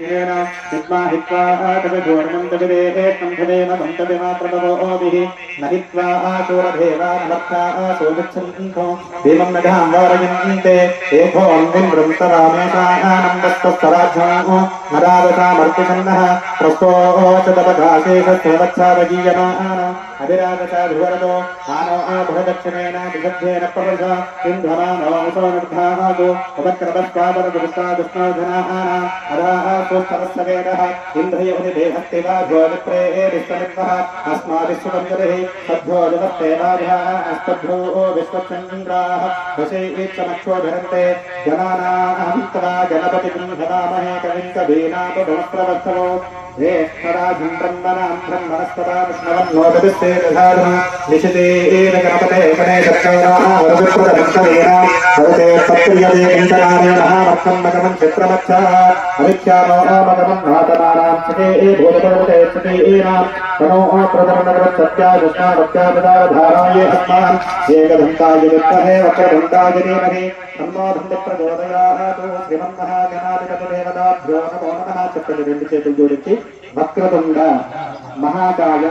हित्वा हित्वा तविघोर्मं तविदेहेत्नं तदेव तं तविमात्रतवोभिः न हित्वा आचोरधेवा नमर्था आसोगच्छन्तो देवं नघां वारयन्ते एकोऽन्विन्द्रं तवामेषानं अरादशामर्तिषन्नः प्रस्तोचतपघाशेषत्ववत्सावजीयमाना अभिरागशा ध्रुवरतो आनो आभुरदक्षिणेन विशद्धेन प्रवश इन्द्रमानोऽसो निर्धाहागो उपक्रमस्वापरदुस्तादुष्णाधनाः अराः सोत्सवत्सवेदः इन्द्रियमुनिदेहस्ति वा भो विप्रेः अस्तभ्यो विश्वचन्द्राः। वशे ईक्षमक्षोभिरन्ते जनानाहं त्वा गणपतिं धनामहे श्रीनामभवप्रवत्सवो ये सदाधिं ब्रह्मणां ब्रह्मणस्तदा विष्णवं नोपदिस्ते दधारः निशितेन गणपते गणे दत्तवराहरविप्रदक्षिणेन भवते सत्प्रियते किङ्कराणे महामत्तं मगमं चित्रमच्छः अविख्यामोहामगमं नातमानां सते ए भूतपर्वते सते एनां तनो अप्रदमनगमं सत्यादृष्टावत्यापदावधाराये अस्मान् एकदन्ताय विद्महे वक्रदन्ताय धीमहि రెండు చేతులు జోడించి. వక్రతుండ మహాకాయ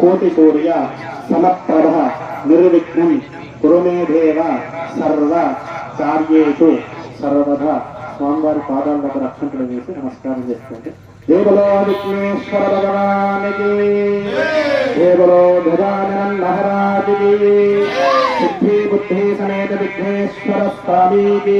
కోటి సూర్య సమప్రభ నిర్విఘ్నం సర్వ కార్యేషు సర్వధ. స్వామివారి పాదాల దగ్గర రక్షణ చేసి నమస్కారం చేసుకోండి. సిద్ధి బుద్ధి సమేత విఘ్నేశ్వర స్వామికి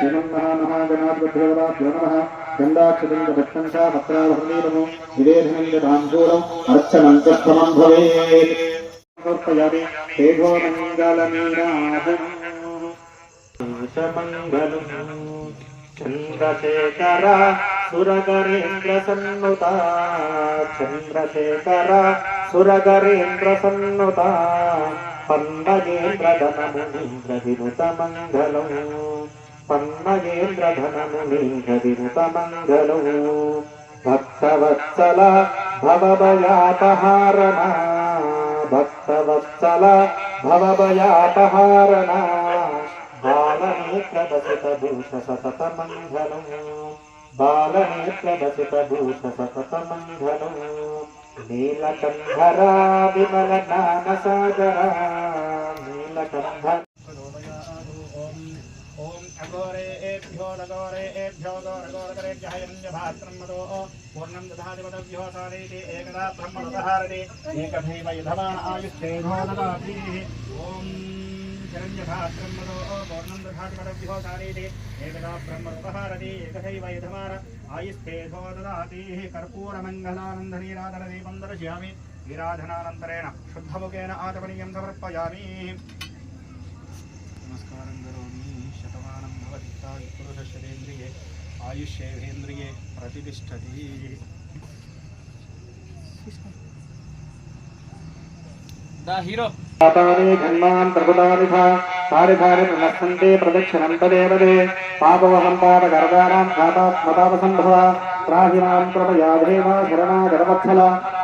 జనం మహామహాగణాధిపతిభ్యో నమ గండాక్షరం భక్తం చ వక్రాభరణీరము నివేదనం దాంగూలం అర్చనం పుష్పమం భవేత్ సమర్పయామి తేజో మంగళమీనాథం మంగళం చంద్రశేఖర సురగరేంద్ర సన్నుత చంద్రశేఖర సురగరేంద్ర సన్నుత పన్నగేంద్ర ధనమునీంద్ర వినుత మంగళం. మంగళం భక్తవత్సల భవభయాపహారణ. భక్తవత్సల భవభయాపహారణ. బాలనేత్రదశితభూష సతత మంగళం. బాలనేత్రదశితభూష नीलकन्धरा विमलनामसागरा नीलकन्धर गोरेभ्यो न गोरेभ्यो गोरगोरकरेभ्यहयन्यभात्रम्मदो पूर्णं दधादिवदव्यो सारेति एकदा ब्रह्मदधारति एकभैव आयुस्थेधो ददाति कर्पूरमङ्गलानन्दनीराधनदीपं दर्शयामि निराधनानन्तरेण शुद्धमुखेन आचमनीयं समर्पयामि नमस्कारं करोमि, शतमानं भवति पुरुषशरेन्द्रिये आयुष्येवेन्द्रिये प्रतिष्ठति The hero. కర్పూరమంగళానందనీరాధనదీపం దర్శయామి విరాధనానంతరేణ శుద్ధముఖేన ఆచమనీయం ప్రభుతాని ప్రదక్షిణం తదేవదే. పాపవహం పాపగర్గాణాం పాపాత్మతాపసంభవ త్రాహిమాం ప్రభయాధేమ శరణాగరవత్సల అన్యదా శరణం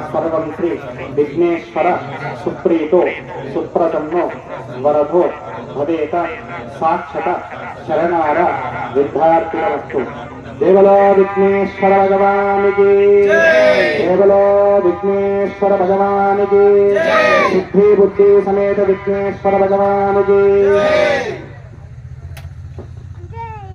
సర్వం శ్రీ విఘ్నేశ్వర సుప్రీతో సుప్రసన్నో వరదో భవేత సాక్షత శరణార విద్యార్థివస్తు దేవలో విఘ్నేశ్వర భగవానికి. దేవలో విఘ్నేశ్వర భగవానికి. సిద్ధి బుద్ధి సమేత విఘ్నేశ్వర భగవానికి.